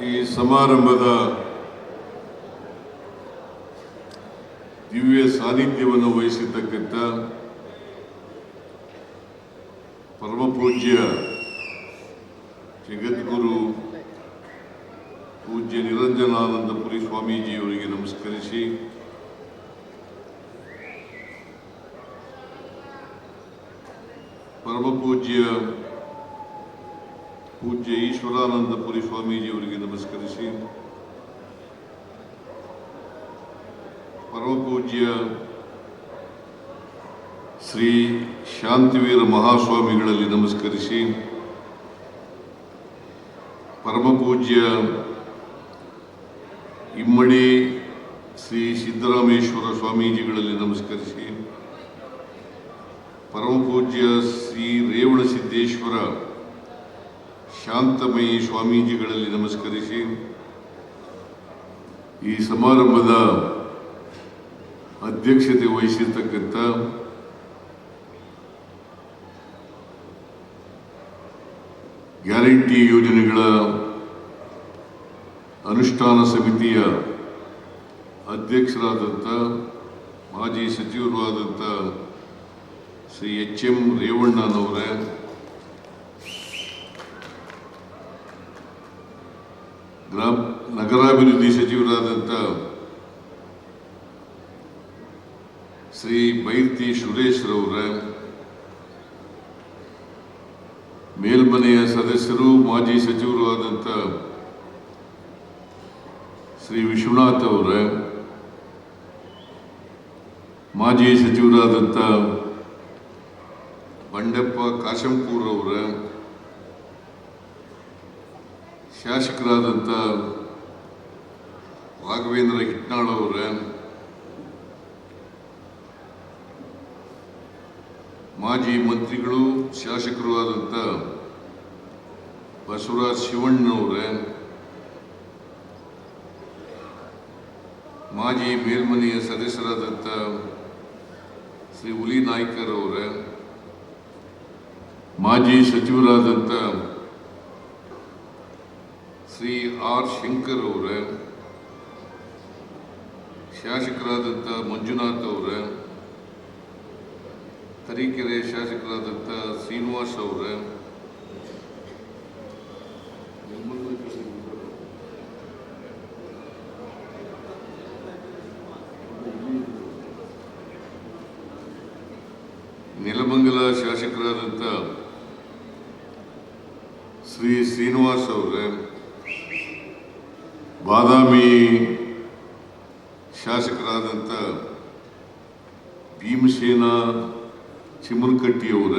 ಈ ಸಮಾರಂಭದ ದಿವ್ಯ ಸಾನ್ನಿಧ್ಯವನ್ನು ವಹಿಸಿರ್ತಕ್ಕಂಥ ಪರಮ ಪೂಜ್ಯ ಜಗದ್ಗುರು ಪೂಜ್ಯ ನಿರಂಜನಾನಂದಪುರಿ ಸ್ವಾಮೀಜಿಯವರಿಗೆ ನಮಸ್ಕರಿಸಿ ಪರಮ ಪೂಜ್ಯ ಈಶ್ವರಾನಂದಪುರಿ ಸ್ವಾಮೀಜಿಯವರಿಗೆ ನಮಸ್ಕರಿಸಿ, ಪರಮಪೂಜ್ಯ ಶ್ರೀ ಶಾಂತಿವೀರ ಮಹಾಸ್ವಾಮಿಗಳಲ್ಲಿ ನಮಸ್ಕರಿಸಿ, ಪರಮಪೂಜ್ಯ ಇಮ್ಮಡಿ ಶ್ರೀ ಸಿದ್ದರಾಮೇಶ್ವರ ಸ್ವಾಮೀಜಿಗಳಲ್ಲಿ ನಮಸ್ಕರಿಸಿ, ಪರಮಪೂಜ್ಯ ಶ್ರೀ ರೇವಣ ಸಿದ್ದೇಶ್ವರ ಶಾಂತಮಯಿ ಸ್ವಾಮೀಜಿಗಳಲ್ಲಿ ನಮಸ್ಕರಿಸಿ ಈ ಸಮಾರಂಭದ ಅಧ್ಯಕ್ಷತೆ ವಹಿಸಿರ್ತಕ್ಕಂಥ ಗ್ಯಾರಂಟಿ ಯೋಜನೆಗಳ ಅನುಷ್ಠಾನ ಸಮಿತಿಯ ಅಧ್ಯಕ್ಷರಾದಂಥ ಮಾಜಿ ಸಚಿವರು ಆದಂಥ ಶ್ರೀ ಎಚ್ ಎಂ ರೇವಣ್ಣನವರೇ ನಗರಾಭಿವೃದ್ಧಿ ಸಚಿವರಾದಂಥ ಶ್ರೀ ಮೈರ್ತಿ ಸುರೇಶ್ ರವರ ಮೇಲ್ಮನೆಯ ಸದಸ್ಯರು, ಮಾಜಿ ಸಚಿವರು ಆದಂಥ ಶ್ರೀ ವಿಶ್ವನಾಥ್ ಅವರ ಮಾಜಿ ಸಚಿವರಾದಂಥ ಬಂಡೆಪ್ಪ ಕಾಶಂಪೂರ್ ಅವರ ಶಾಸಕರಾದಂಥ ರಾಘವೇಂದ್ರ ಹಿಟ್ನಾಳ್ ಅವರೇ. ಮಾಜಿ ಮಂತ್ರಿಗಳು, ಶಾಸಕರು ಆದಂಥ ಬಸವರಾಜ್ ಶಿವಣ್ಣವರೇ ಮಾಜಿ ಮೇಲ್ಮನೆಯ ಸದಸ್ಯರಾದಂಥ ಶ್ರೀ ಹುಲಿ ನಾಯ್ಕರ್ ಅವರ. ಮಾಜಿ ಸಚಿವರಾದಂಥ ಶ್ರೀ ಆರ್ ಶಂಕರ್ ಅವರ. ಶಾಸಕರಾದಂಥ ಮಂಜುನಾಥ್ ಅವರ ತರೀಕೆರೆ ಶಾಸಕರಾದಂಥ ಶ್ರೀನಿವಾಸ್ ಅವರ ನೆಲಮಂಗಲ ಶಾಸಕರಾದಂಥ ಶ್ರೀ ಶ್ರೀನಿವಾಸ್ ಅವರ ಬಾದಾಮಿ ಶಾಸಕರಾದಂಥ ಭೀಮಸೇನ ಚಿಮನ್ಕಟ್ಟಿಯವರ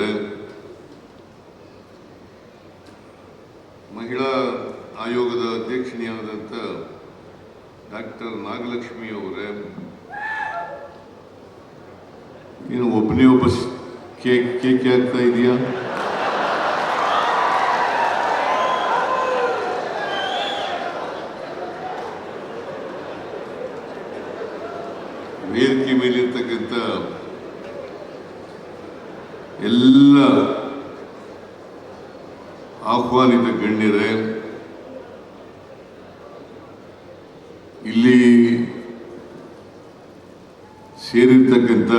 ಮಹಿಳಾ ಆಯೋಗದ ಅಧ್ಯಕ್ಷಿಣಿಯಾದಂಥ ಡಾಕ್ಟರ್ ನಾಗಲಕ್ಷ್ಮಿ ಏನು ನೀನು ಒಬ್ಬನೇ ಒಬ್ಬ ಕೇಕ್ ಕೇಕ್ ಆಗ್ತಾ ಇದೆಯಾ? ಎಲ್ಲ ಆಹ್ವಾನಿತ ಗಣ್ಯರೇ ಇಲ್ಲಿ ಸೇರಿರ್ತಕ್ಕಂಥ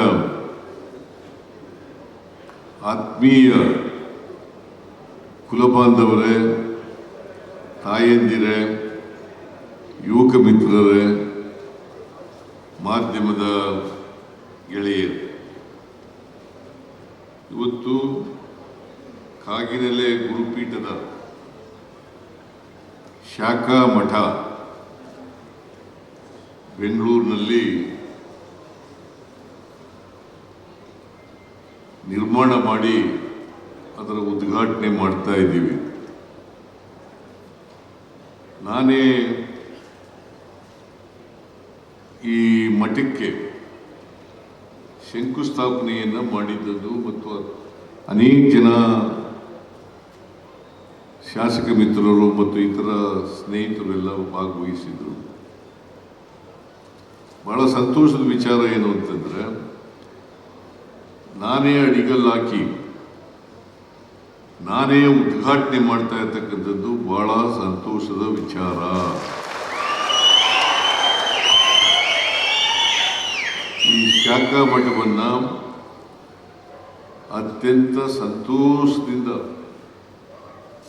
ಆತ್ಮೀಯ ಕುಲಬಾಂಧವರೇ ತಾಯಂದಿರೇ ಯುವಕ ಮಿತ್ರರೇ ಮಾಧ್ಯಮದ ಗೆಳೆಯರು ಇವತ್ತು ಕಾಗಿನೆಲೆ ಗುರುಪೀಠದ ಶಾಖಾ ಮಠ. ಬೆಂಗಳೂರಿನಲ್ಲಿ ನಿರ್ಮಾಣ ಮಾಡಿ ಅದರ ಉದ್ಘಾಟನೆ ಮಾಡ್ತಾ ಇದ್ದೀವಿ. ನಾನೇ ಈ ಮಠಕ್ಕೆ ಶಂಕುಸ್ಥಾಪನೆಯನ್ನು ಮಾಡಿದ್ದದ್ದು ಮತ್ತು ಅನೇಕ ಜನ ಶಾಸಕ ಮಿತ್ರರು ಮತ್ತು ಇತರ ಸ್ನೇಹಿತರು ಎಲ್ಲ ಭಾಗವಹಿಸಿದರು. ಬಹಳ ಸಂತೋಷದ ವಿಚಾರ ಏನು ಅಂತಂದ್ರೆ, ನಾನೇ ಅಡಿಗಲ್ಲಾಕಿ ನಾನೇ ಉದ್ಘಾಟನೆ ಮಾಡ್ತಾ ಇರ್ತಕ್ಕಂಥದ್ದು ಬಹಳ ಸಂತೋಷದ ವಿಚಾರ. ಈ ಶಾಖಾ ಮಠವನ್ನು ಅತ್ಯಂತ ಸಂತೋಷದಿಂದ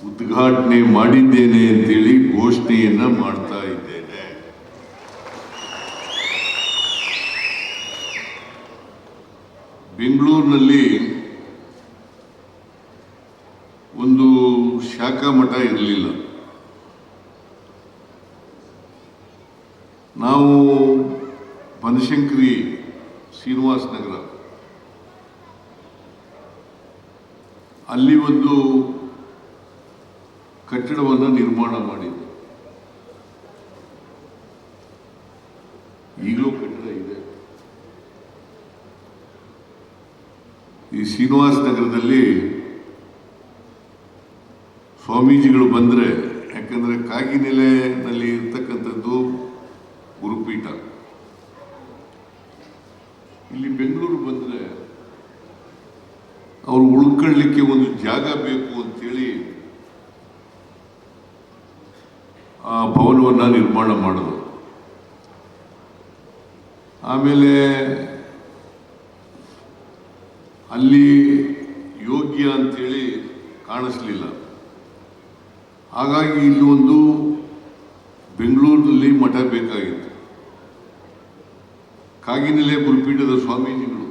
ಉದ್ಘಾಟನೆ ಮಾಡಿದ್ದೇನೆ ಅಂತೇಳಿ ಘೋಷಣೆಯನ್ನ ಮಾಡ್ತಾ ಇದ್ದೇನೆ. ಬೆಂಗಳೂರಿನಲ್ಲಿ ಒಂದು ಶಾಖಾ ಮಠ ಇರಲಿಲ್ಲ. ನಾವು ಬನಶಂಕರಿ ಶ್ರೀನಿವಾಸ ನಗರ. ಅಲ್ಲಿ ಒಂದು ಕಟ್ಟಡವನ್ನು ನಿರ್ಮಾಣ ಮಾಡಿದೆ ಈಗಲೂ ಕಟ್ಟಡ ಇದೆ. ಈ ಶ್ರೀನಿವಾಸ ನಗರದಲ್ಲಿ ಸ್ವಾಮೀಜಿಗಳು ಬಂದರೆ, ಯಾಕಂದರೆ ಕಾಗಿನೆಲೆನಲ್ಲಿ ಇರ್ತಕ್ಕಂಥದ್ದು ಗುರುಪೀಠ. ಇಲ್ಲಿ ಬೆಂಗಳೂರು ಬಂದರೆ ಅವರು ಉಳ್ಕೊಳ್ಳಿಕ್ಕೆ ಒಂದು ಜಾಗ ಬೇಕು ಅಂತೇಳಿ ಆ ಭವನವನ್ನು ನಿರ್ಮಾಣ ಮಾಡೋದು. ಆಮೇಲೆ ಅಲ್ಲಿ ಯೋಗ್ಯ ಅಂತೇಳಿ ಕಾಣಿಸ್ಲಿಲ್ಲ. ಹಾಗಾಗಿ ಇಲ್ಲಿ ಒಂದು ಬೆಂಗಳೂರಿನಲ್ಲಿ ಮಠ ಬೇಕಾಗಿತ್ತು. ಕಾಗಿನೆಲೆ ಗುರುಪೀಠದ ಸ್ವಾಮೀಜಿಗಳು,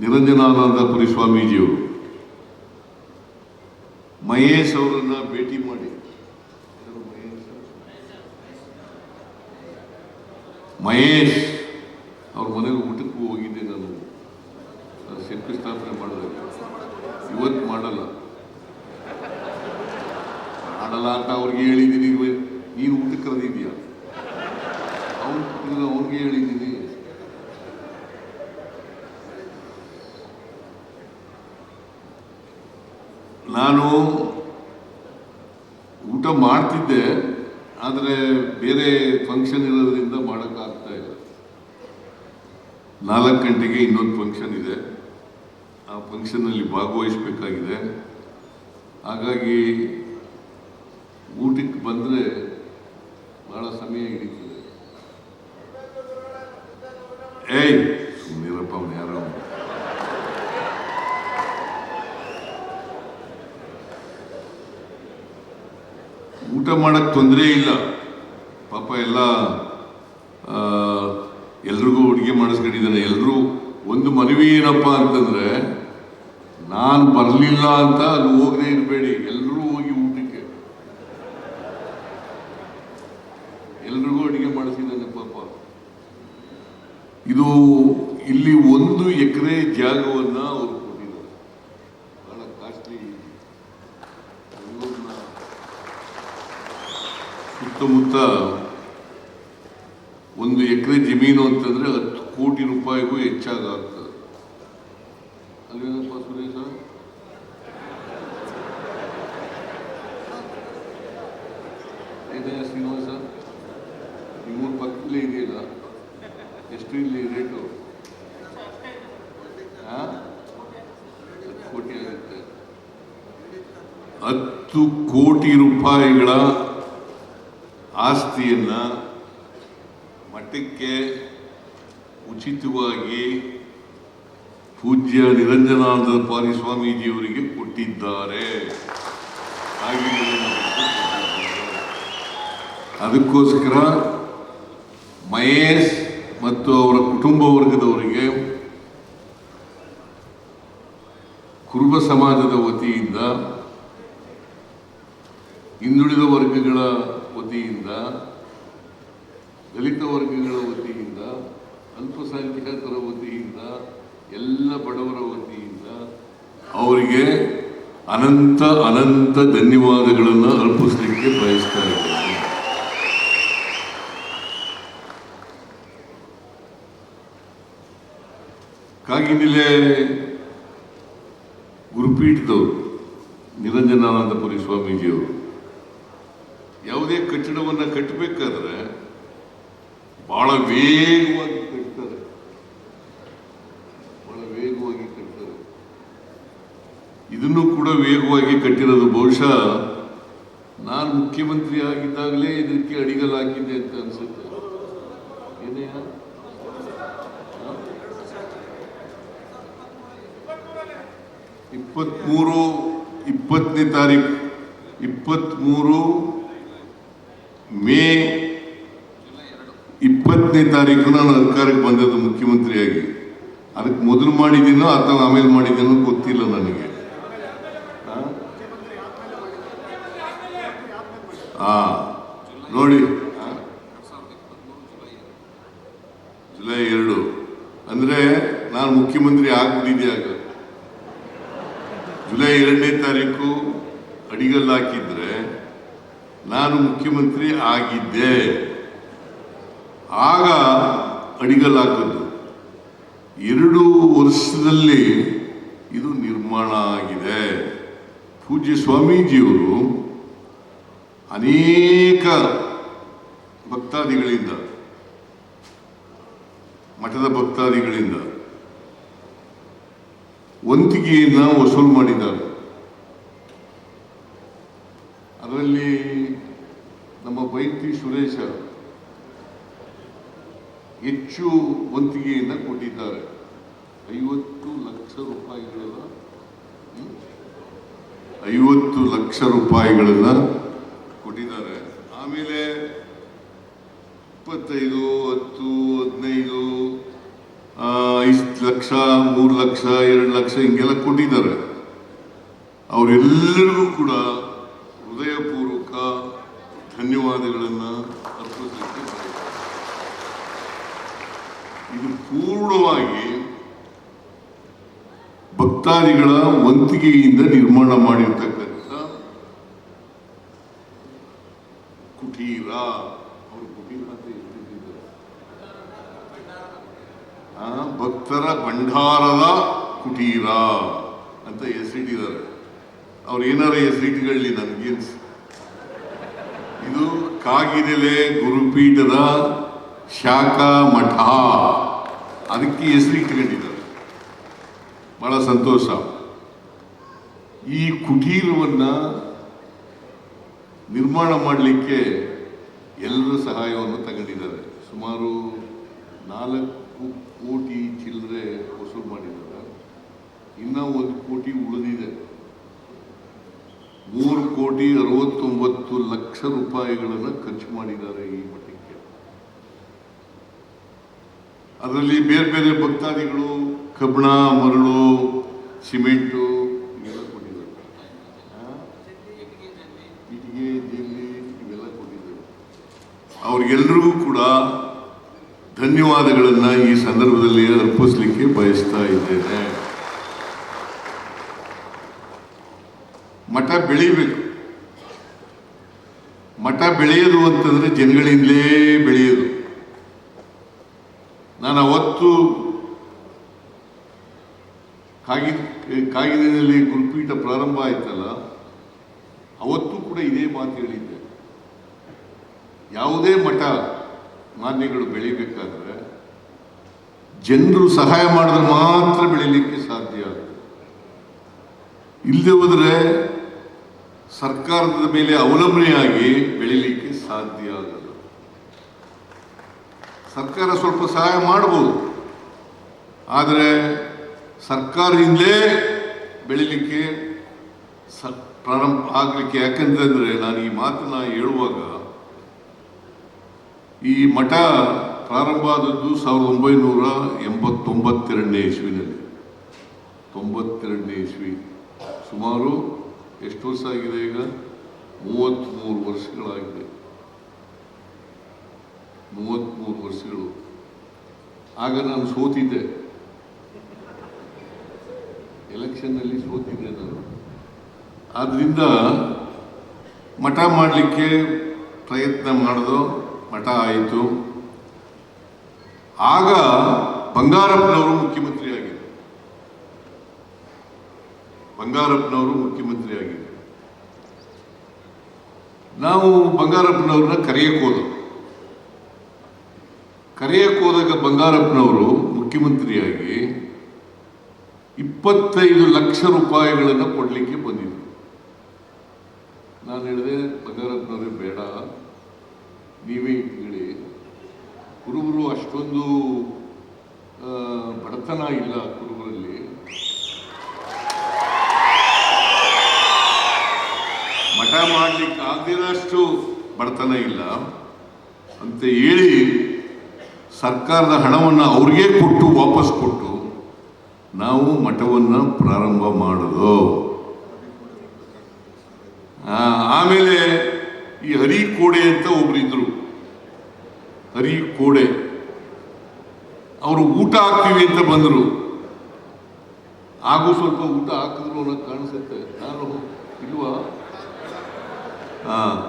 ನಿರಂಜನಾನಂದಪುರಿ ಸ್ವಾಮೀಜಿಯವರು ಮಹೇಶ್ ಅವರನ್ನು ಭೇಟಿ ಮಾಡಿ ಯಾರು ಮಹೇಶ್? ಮಹೇಶ್, ಅವ್ರ ಮನೆಗೆ ಊಟಕ್ಕೂ ಹೋಗಿದ್ದೆ ನಾನು. ಶಂಕುಸ್ಥಾಪನೆ ಮಾಡಿದೆ. ಇವತ್ತು ಮಾಡಲ್ಲ. ಮಾಡಲ್ಲ ಅಂತ ಅವ್ರಿಗೆ ಹೇಳಿದ್ದೀನಿ. ನೀನು ಊಟಕ್ಕೆ ಕರೆದಿದ್ಯಾ ಅವ್ನು ಅವ್ರಿಗೆ ಹೇಳಿದ್ದೀನಿ. ನಾನು ಊಟ ಮಾಡ್ತಿದ್ದೆ, ಆದರೆ ಬೇರೆ ಫಂಕ್ಷನ್ ಇರೋದ್ರಿಂದ ಮಾಡೋಕ್ಕಾಗ್ತಾ ಇಲ್ಲ ನಾಲ್ಕು ಗಂಟೆಗೆ ಇನ್ನೊಂದು ಫಂಕ್ಷನ್ ಇದೆ. ಆ ಫಂಕ್ಷನ್ನಲ್ಲಿ ಭಾಗವಹಿಸಬೇಕಾಗಿದೆ. ಹಾಗಾಗಿ ಊಟಕ್ಕೆ ಬಂದರೆ ಭಾಳ ಸಮಯ ಹಿಡಿತದೆ. ಏಯ್ ಸುಮ್ಮನಿರಪ್ಪ ಅವನು ಯಾರೋ ಊಟ ಮಾಡೋಕ್ಕೆ ತೊಂದರೆ ಇಲ್ಲ. ಪಾಪ ಎಲ್ಲ ಎಲ್ರಿಗೂ ಮಾಡಿಸ್ಕೊಂಡಿದ್ದಾನೆ. ಎಲ್ಲರೂ ಒಂದು ಮನವಿ ಏನಪ್ಪ ಅಂತಂದ್ರೆ, ನಾನು ಬರಲಿಲ್ಲ ಅಂತ ಅಲ್ಲಿ ಹೋಗದೆ ಇರಬೇಡಿ. ಎಲ್ಲರೂ ಹೋಗಿ ಊಟಕ್ಕೆ. ಎಲ್ರಿಗೂ ಅಡುಗೆ ಮಾಡಿಸಿದ್ದಾನೆ ಪಾಪ. ಇದು ಇಲ್ಲಿ ಒಂದು ಎಕರೆ ಜಾಗವನ್ನ ಅವರು ಕೊಟ್ಟಿದ್ದಾರೆ. ಬಹಳ ಕಾಸ್ಟ್ಲಿ ಸುತ್ತಮುತ್ತ ಒಂದು ಎಕರೆ ಜಮೀನು ಅಂತಂದ್ರೆ ಹತ್ತು ಕೋಟಿ ರೂಪಾಯಿಗೂ ಹೆಚ್ಚಾಗ್ತದೆ ಅಲ್ವೇನಪ್ಪ ಸುರೇಶ ಏನೇ ಶ್ರೀನಿವಾಸ ನಿಮ್ಮೂರ ಪಕ್ಕದಲ್ಲೇ ಇದೆಯಲ್ಲ ಎಷ್ಟು ಇಲ್ಲಿ ರೇಟು ಆ? ಹತ್ತು ಕೋಟಿ ಆಗುತ್ತೆ ಹತ್ತು ಕೋಟಿ ರೂಪಾಯಿಗಳ ಆಸ್ತಿಯನ್ನ ಮಠಕ್ಕೆ ಉಚಿತವಾಗಿ ಪೂಜ್ಯ ನಿರಂಜನಾನಂದ ಪಾರಿ ಸ್ವಾಮೀಜಿಯವರಿಗೆ ಕೊಟ್ಟಿದ್ದಾರೆ. ಅದಕ್ಕೋಸ್ಕರ ಮಹೇಶ್ ಮತ್ತು ಅವರ ಕುಟುಂಬ ವರ್ಗದವರಿಗೆ ಕುರುಬ ಸಮಾಜದ ವತಿಯಿಂದ ಹಿಂದುಳಿದ ವರ್ಗಗಳ ವತಿಯಿಂದ, ದಲಿತ ವರ್ಗಗಳ ವತಿಯಿಂದ, ಅಲ್ಪಸಂಖ್ಯಾತರ ವತಿಯಿಂದ, ಎಲ್ಲ ಬಡವರ ವತಿಯಿಂದ ಅವರಿಗೆ ಅನಂತ ಅನಂತ ಧನ್ಯವಾದಗಳನ್ನು ಅರ್ಪಿಸಲಿಕ್ಕೆ ಬಯಸ್ತಾ ಇದ್ದೇನೆ. ಕಾಗಿನೆಲೆ ಗುರುಪೀಠದವರು, ನಿರಂಜನಾನಂದಪುರಿ ಸ್ವಾಮೀಜಿಯವರು. ಯಾವುದೇ ಕಟ್ಟಡವನ್ನು ಕಟ್ಟಬೇಕಾದ್ರೆ ಬಹಳ ವೇಗವಾಗಿ ಕಟ್ತಾರೆ. ಬಹಳ ವೇಗವಾಗಿ ಕಟ್ತಾರೆ. ಇದನ್ನು ಕೂಡ ವೇಗವಾಗಿ ಕಟ್ಟಿರೋದು ಬಹುಶಃ ನಾನು ಮುಖ್ಯಮಂತ್ರಿ ಆಗಿದ್ದಾಗಲೇ ಇದಕ್ಕೆ ಅಡಿಗಲ್ ಹಾಕಿದ್ದೆ ಅಂತ ಅನ್ಸುತ್ತೆ. ಏನೇ? ಇಪ್ಪತ್ತ್ಮೂರು ಇಪ್ಪತ್ತನೇ ತಾರೀಕು ಇಪ್ಪತ್ತ್ಮೂರು ಮೇ ಇಪ್ಪತ್ತನೇ ತಾರೀಕು ನಾನು ಅಧಿಕಾರಕ್ಕೆ ಬಂದದ್ದು ಮುಖ್ಯಮಂತ್ರಿಯಾಗಿ. ಅದಕ್ಕೆ ಮೊದಲು ಮಾಡಿದ್ದೀನೋ ಅಥವಾ ಆಮೇಲೆ ಮಾಡಿದ್ದೀನೋ ಗೊತ್ತಿಲ್ಲ ನನಗೆ. ಹಾ ನೋಡಿ? ಜುಲೈ ಎರಡು. ಅಂದ್ರೆ ನಾನು ಮುಖ್ಯಮಂತ್ರಿ ಆಗ್ಬಿಟ್ಟಿದ್ದೆ ಆಗ. ಜುಲೈ ಎರಡನೇ ತಾರೀಕು ಅಡಿಗಲ್ಲಾಕಿ ನಾನು ಮುಖ್ಯಮಂತ್ರಿ ಆಗಿದ್ದೆ. ಆಗ ಅಡಿಗಲ್ ಹಾಕಿದ್ದು ಎರಡು ವರ್ಷದಲ್ಲಿ ಇದು ನಿರ್ಮಾಣ ಆಗಿದೆ. ಪೂಜ್ಯ ಸ್ವಾಮೀಜಿಯವರು ಅನೇಕ ಭಕ್ತಾದಿಗಳಿಂದ, ಮಠದ ಭಕ್ತಾದಿಗಳಿಂದ ಒಂತಿಗೆಯನ್ನು ವಸೂಲು ಮಾಡಿದ್ದಾರೆ ಅದರಲ್ಲಿ ಬೈತಿ ಸುರೇಶ ಹೆಚ್ಚು ವಂತಿಗೆಯನ್ನ ಕೊಟ್ಟಿದ್ದಾರೆ. ಐವತ್ತು ಲಕ್ಷ ರೂಪಾಯಿಗಳನ್ನ? ಐವತ್ತು ಲಕ್ಷ ರೂಪಾಯಿಗಳನ್ನ ಕೊಟ್ಟಿದ್ದಾರೆ. ಆಮೇಲೆ ಇಪ್ಪತ್ತೈದು, ಹತ್ತು, ಹದಿನೈದು ಇಷ್ಟು ಲಕ್ಷ, ಮೂರು ಲಕ್ಷ, ಎರಡು ಲಕ್ಷ ಹಿಂಗೆಲ್ಲ ಕೊಟ್ಟಿದ್ದಾರೆ. ಅವರೆಲ್ಲರಿಗೂ ಕೂಡ ಧನ್ಯವಾದಗಳನ್ನು ಅರ್ಪಿಸಲಿಕ್ಕೆ ಇದು ಪೂರ್ಣವಾಗಿ ಭಕ್ತಾದಿಗಳ ವಂತಿಗೆಯಿಂದ ನಿರ್ಮಾಣ ಮಾಡಿರ್ತಕ್ಕಂಥ ಕುಟೀರ. ಅವರು ಕುಟೀರ ಅಂತ ಭಕ್ತರ ಭಂಡಾರದ ಕುಟೀರ ಅಂತ ಹೆಸರಿಟ್ಟಿದ್ದಾರೆ. ಅವ್ರು ಏನಾರ ಹೆಸರಿಟ್ಕೊಳ್ಳಿ ನನಗೇನು ಇದು ಕಾಗಿನೆಲೆ ಗುರುಪೀಠದ ಶಾಖಾ ಮಠ. ಅದಕ್ಕೆ ಹೆಸರಿಟ್ಕೊಂಡಿದ್ದಾರೆ ಬಹಳ ಸಂತೋಷ. ಈ ಕುಟೀರವನ್ನು ನಿರ್ಮಾಣ ಮಾಡಲಿಕ್ಕೆ ಎಲ್ಲರ ಸಹಾಯವನ್ನು ತಗೊಂಡಿದ್ದಾರೆ. ಸುಮಾರು ನಾಲ್ಕು ಕೋಟಿ ಚಿಲ್ಲರೆ ವಸೂಲು ಮಾಡಿದ್ದಾರೆ. ಇನ್ನೂ ಒಂದು ಕೋಟಿ ಉಳಿದಿದೆ. ಮೂರು ಕೋಟಿ ಅರವತ್ತೊಂಬತ್ತು ಲಕ್ಷ ರೂಪಾಯಿಗಳನ್ನು ಖರ್ಚು ಮಾಡಿದ್ದಾರೆ ಈ ಮಠಕ್ಕೆ. ಅದರಲ್ಲಿ ಬೇರೆ ಬೇರೆ ಭಕ್ತಾದಿಗಳು ಕಬ್ಬಣ, ಮರಳು, ಸಿಮೆಂಟು ಇವೆಲ್ಲ ಕೊಟ್ಟಿದ್ದಾರೆ. ಇವೆಲ್ಲ ಅವ್ರಿಗೆಲ್ರಿಗೂ ಕೂಡ ಧನ್ಯವಾದಗಳನ್ನು ಈ ಸಂದರ್ಭದಲ್ಲಿ ಅರ್ಪಿಸಲಿಕ್ಕೆ ಬಯಸ್ತಾ ಇದ್ದೇನೆ. ಮಠ ಬೆಳೀಬೇಕು ಮಠ ಬೆಳೆಯೋದು ಅಂತಂದ್ರೆ ಜನಗಳಿಂದಲೇ ಬೆಳೆಯೋದು. ನಾನು ಅವತ್ತು ಕಾಗಿ ಕಾಗಿನೆಲೆಯಲ್ಲಿ ಗುರುಪೀಠ ಪ್ರಾರಂಭ ಆಯ್ತಲ್ಲ, ಅವತ್ತು ಕೂಡ ಇದೇ ಮಾತು ಹೇಳಿದ್ದೆ. ಯಾವುದೇ ಮಠ ಮಾನ್ಯಗಳು ಬೆಳಿಬೇಕಾದ್ರೆ ಜನರು ಸಹಾಯ ಮಾಡಿದ್ರೆ ಮಾತ್ರ ಬೆಳೀಲಿಕ್ಕೆ ಸಾಧ್ಯ. ಇಲ್ಲದೆ ಹೋದ್ರೆ ಸರ್ಕಾರದ ಮೇಲೆ ಅವಲಂಬನೆಯಾಗಿ ಬೆಳಿಲಿಕ್ಕೆ ಸಾಧ್ಯ ಆಗಲ್ಲ. ಸರ್ಕಾರ ಸ್ವಲ್ಪ ಸಹಾಯ ಮಾಡಬಹುದು. ಆದರೆ ಸರ್ಕಾರದಿಂದಲೇ ಬೆಳಿಲಿಕ್ಕೆ ಸ ಪ್ರಾರಂಭ ಆಗಲಿಕ್ಕೆ ಯಾಕಂತಂದರೆ ನಾನು ಈ ಮಾತನ್ನು ಹೇಳುವಾಗ ಈ ಮಠ ಪ್ರಾರಂಭ ಆದದ್ದು ಸಾವಿರದ ಒಂಬೈನೂರ ಎಂಬತ್ತೊಂಬತ್ತೆರಡನೇ ಇಸ್ವಿನಲ್ಲಿ. ತೊಂಬತ್ತೆರಡನೇ ಇಸ್ವಿ. ಸುಮಾರು ಎಷ್ಟು ವರ್ಷ ಆಗಿದೆ ಈಗ? ಮೂವತ್ತ್ಮೂರು ವರ್ಷಗಳಾಗಿದೆ. ಮೂವತ್ತ್ಮೂರು ವರ್ಷಗಳು. ಆಗ ನಾನು ಸೋತಿದ್ದೆ. ಎಲೆಕ್ಷನ್ನಲ್ಲಿ ಸೋತಿದ್ದೆ ನಾನು. ಆದ್ದರಿಂದ ಮಠ ಮಾಡಲಿಕ್ಕೆ ಪ್ರಯತ್ನ ಮಾಡಿದು ಮಠ ಆಯಿತು. ಆಗ ಬಂಗಾರಪ್ಪನವರು ಮುಖ್ಯಮಂತ್ರಿ ಬಂಗಾರಪ್ಪನವರು ಮುಖ್ಯಮಂತ್ರಿ ಆಗಿದ್ದರು ನಾವು ಬಂಗಾರಪ್ಪನವ್ರನ್ನ ಕರೆಯಕ್ಕೆ ಹೋದವು ಕರೆಯಕ್ಕೆ ಹೋದಾಗ ಬಂಗಾರಪ್ಪನವರು ಮುಖ್ಯಮಂತ್ರಿಯಾಗಿ ಇಪ್ಪ ಇಪ್ಪತ್ತೈದು ಲಕ್ಷ ರೂಪಾಯಿಗಳನ್ನು ಕೊಡಲಿಕ್ಕೆ ಬಂದಿದ್ದರು ನಾನು ಹೇಳಿದೆ, ಬಂಗಾರಪ್ಪನವರೇ ಬೇಡ, ನೀವೇ ಹೇಳಿ ಕುರುಬರು ಅಷ್ಟೊಂದು ಬಡತನ ಇಲ್ಲ ಕುರುಬರಲ್ಲಿ ಮಠ ಮಾಡಲಿಕ್ಕೆ ಆಗದಿರೋಷ್ಟು ಬಡತನ ಇಲ್ಲ. ಅಂತ ಹೇಳಿ ಸರ್ಕಾರದ ಹಣವನ್ನು ಅವ್ರಿಗೆ ಕೊಟ್ಟು, ವಾಪಸ್ ಕೊಟ್ಟು ನಾವು ಮಠವನ್ನು ಪ್ರಾರಂಭ ಮಾಡೋದು. ಆಮೇಲೆ ಈ ಹರಿ ಕೋಡೆ ಅಂತ ಒಬ್ಬರಿದ್ರು ಹರಿ ಕೋಡೆ ಅವರು ಊಟ ಹಾಕ್ತೀವಿ ಅಂತ ಬಂದರು. ಹಾಗೂ ಸ್ವಲ್ಪ ಊಟ ಹಾಕಿದ್ರು ಅನ್ನೋದು ಕಾಣಿಸುತ್ತೆ. ನಾನು ಇಲ್ವಾ? ಹಾ.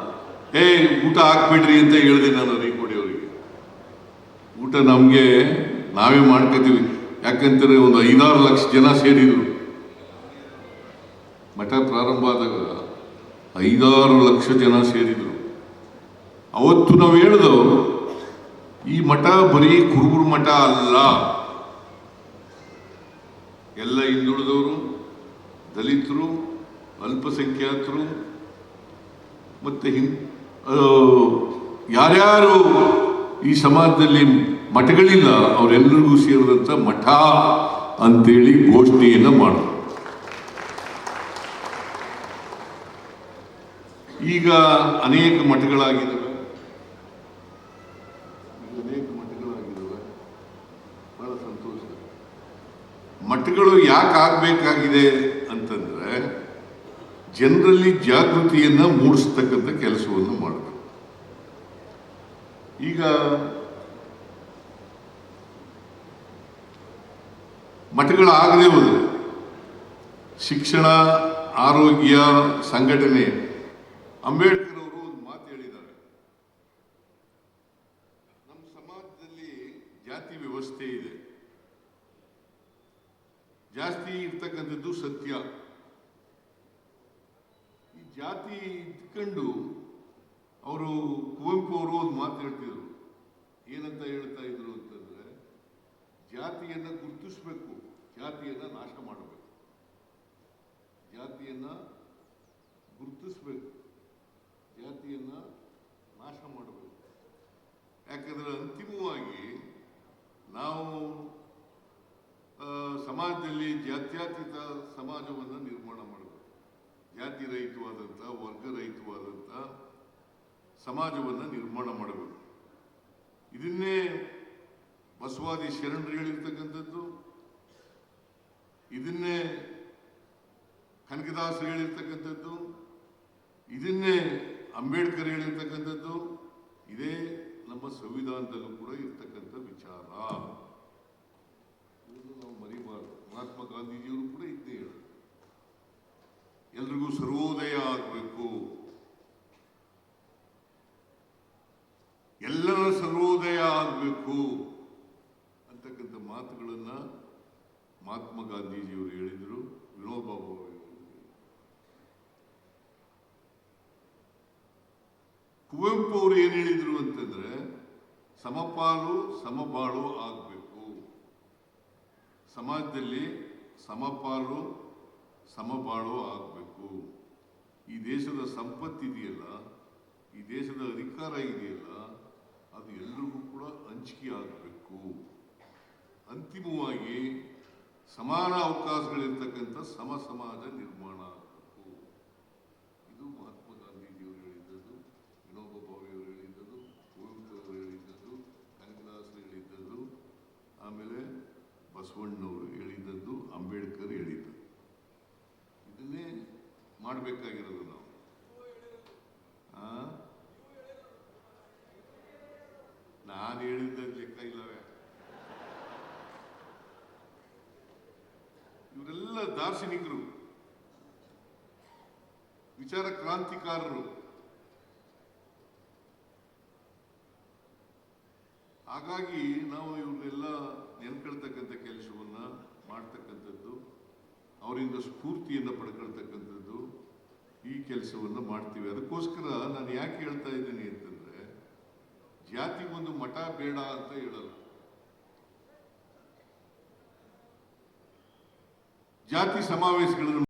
ಏ ಊಟ ಹಾಕ್ಬಿಡ್ರಿ ಅಂತ ಹೇಳಿದೆ ನಾನು ರೀ ಕೊಡಿ ಅವರಿಗೆ. ಊಟ ನಮಗೆ ನಾವೇ ಮಾಡ್ಕೋತೀವಿ. ಯಾಕಂತಂದ್ರೆ ಒಂದು ಐದಾರು ಲಕ್ಷ ಜನ ಸೇರಿದ್ರು. ಮಠ ಪ್ರಾರಂಭ ಆದಾಗ ಐದಾರು ಲಕ್ಷ ಜನ ಸೇರಿದ್ರು. ಅವತ್ತು ನಾವು ಹೇಳ್ದು ಈ ಮಠ ಬರೀ ಕುರುಬರು ಮಠ ಅಲ್ಲ. ಎಲ್ಲ ಹಿಂದುಳಿದವರು, ದಲಿತರು, ಅಲ್ಪಸಂಖ್ಯಾತರು ಮತ್ತೆ ಹಿಂ ಆ, ಯಾರ್ಯಾರು ಈ ಸಮಾಜದಲ್ಲಿ ಮಠಗಳಿಲ್ಲ ಅವರೆಲ್ಲರಿಗೂ ಸೇರಿದಂಥ ಮಠ ಅಂತೇಳಿ ಘೋಷಣೆಯನ್ನು ಮಾಡ ಈಗ ಅನೇಕ ಮಠಗಳಾಗಿದ್ದಾವೆ. ಅನೇಕ ಮಠಗಳಾಗಿದ್ದಾವೆ. ಬಹಳ ಸಂತೋಷ. ಮಠಗಳು ಯಾಕೆ ಆಗಬೇಕಾಗಿದೆ? ಜನರಲ್ಲಿ ಜಾಗೃತಿಯನ್ನ ಮೂಡಿಸ್ತಕ್ಕಂಥ ಕೆಲಸವನ್ನು ಮಾಡಬೇಕು. ಈಗ ಮಠಗಳಾಗದೇ ಹೋದರೆ ಶಿಕ್ಷಣ ಆರೋಗ್ಯ ಸಂಘಟನೆ ಅಂಬೇಡ್ಕರ್ ಅವರು ಒಂದು ಮಾತು ಹೇಳಿದ್ದಾರೆ ನಮ್ಮ ಸಮಾಜದಲ್ಲಿ ಜಾತಿ ವ್ಯವಸ್ಥೆ ಇದೆ ಜಾಸ್ತಿ ಇರ್ತಕ್ಕಂಥದ್ದು ಸತ್ಯ ಈ ಜಾತಿ ಇಟ್ಕೊಂಡು ಅವರು ಕುವೆಂಪು ಅವರು ಒಂದು ಮಾತು ಹೇಳ್ತಿದ್ರು ಏನಂತ ಹೇಳ್ತಾ ಇದ್ರು ಅಂತಂದ್ರೆ ಜಾತಿಯನ್ನ ಗುರುತಿಸ್ಬೇಕು ಜಾತಿಯನ್ನ ನಾಶ ಮಾಡಬೇಕು ಜಾತಿಯನ್ನ ಗುರುತಿಸ್ಬೇಕು. ಜಾತಿಯನ್ನ ನಾಶ ಮಾಡಬೇಕು. ಯಾಕಂದ್ರೆ ಅಂತಿಮವಾಗಿ ನಾವು ಸಮಾಜದಲ್ಲಿ ಜಾತ್ಯತೀತ ಸಮಾಜವನ್ನು ನಿರ್ಮಾಣ ಮಾಡಬೇಕು. ಜಾತಿ ರಹಿತವಾದಂಥ ವರ್ಗ ರಹಿತವಾದಂಥ ಸಮಾಜವನ್ನು ನಿರ್ಮಾಣ ಮಾಡಬೇಕು. ಇದನ್ನೇ ಬಸವಾದಿ ಶರಣರು ಹೇಳಿರ್ತಕ್ಕಂಥದ್ದು. ಇದನ್ನೇ ಕನಕದಾಸರು ಹೇಳಿರ್ತಕ್ಕಂಥದ್ದು, ಇದನ್ನೇ ಅಂಬೇಡ್ಕರ್ ಹೇಳಿರ್ತಕ್ಕಂಥದ್ದು, ಇದೇ ನಮ್ಮ ಸಂವಿಧಾನದಲ್ಲೂ ಕೂಡ ಇರ್ತಕ್ಕಂಥ ವಿಚಾರ. ನಾವು ಮರಿಬಾರ್ದು. ಮಹಾತ್ಮ ಗಾಂಧೀಜಿಯವರು ಕೂಡ ಇದ್ದೇ ಹೇಳಿದ್ರು. ಎಲ್ರಿಗೂ ಸರ್ವೋದಯ ಆಗಬೇಕು. ಎಲ್ಲರ ಸರ್ವೋದಯ ಆಗಬೇಕು ಅಂತಕ್ಕಂಥ ಮಾತುಗಳನ್ನ ಮಹಾತ್ಮ ಗಾಂಧೀಜಿಯವರು ಹೇಳಿದರು. ವಿನೋಬ ಭಾವೆ ಅವರು ಹೇಳಿದ್ರು. ಕುವೆಂಪು ಅವರು ಏನು ಹೇಳಿದರು ಅಂತಂದರೆ, ಸಮಪಾಲು ಸಮಬಾಳು ಆಗಬೇಕು. ಸಮಾಜದಲ್ಲಿ ಸಮಪಾಲು ಸಮಬಾಳು ಆಗಬೇಕು. ಈ ದೇಶದ ಸಂಪತ್ತಿದೆಯಲ್ಲ ಈ ದೇಶದ ಅಧಿಕಾರ ಇದೆಯಲ್ಲ, ಅದು ಎಲ್ರಿಗೂ ಕೂಡ ಹಂಚಿಕೆ ಆಗಬೇಕು. ಅಂತಿಮವಾಗಿ ಸಮಾನ ಅವಕಾಶಗಳಿರ್ತಕ್ಕಂಥ ಸಮ ಸಮಾಜ ನಿರ್ಮಾಣ ಆಗಬೇಕು ಇದು ಮಹಾತ್ಮ ಗಾಂಧೀಜಿಯವರು ಹೇಳಿದ್ದದ್ದು ವಿನೋಬ ಭಾವೆಯವರು ಹೇಳಿದ್ದದ್ದು ಕುವೆಂಪು ಅವರು ಹೇಳಿದ್ದದ್ದು ಕನಕದಾಸರು ಹೇಳಿದ್ದದ್ದು ಆಮೇಲೆ ಬಸವಣ್ಣವರು ಹೇಳಿದ್ದದ್ದು ಅಂಬೇಡ್ಕರ್ ಹೇಳಿದ್ದು. ಇದನ್ನೇ ಮಾಡಬೇಕಾಗಿರೋದು ನಾವು? ನಾನು ಹೇಳಿದ್ದ ಲೆಕ್ಕ ಇಲ್ಲವೇ? ಇವರೆಲ್ಲ ದಾರ್ಶನಿಕರು. ವಿಚಾರ ಕ್ರಾಂತಿಕಾರರು. ಹಾಗಾಗಿ ನಾವು ಇವ್ರನ್ನೆಲ್ಲ ನೆನ್ಕೊಳ್ತಕ್ಕಂಥ ಕೆಲಸವನ್ನ ಮಾಡ್ತಕ್ಕಂಥದ್ದು, ಅವರಿಂದ ಸ್ಫೂರ್ತಿಯನ್ನು ಪಡ್ಕೊಳ್ತಕ್ಕಂಥದ್ದು ಈ ಕೆಲಸವನ್ನು ಮಾಡ್ತೀವಿ. ಅದಕ್ಕೋಸ್ಕರ ನಾನು ಯಾಕೆ ಹೇಳ್ತಾ ಇದ್ದೀನಿ ಅಂತಂದ್ರೆ ಜಾತಿಗೊಂದು ಮಠ ಬೇಡ ಅಂತ ಹೇಳಲ್ಲ. ಜಾತಿ ಸಮಾವೇಶಗಳನ್ನು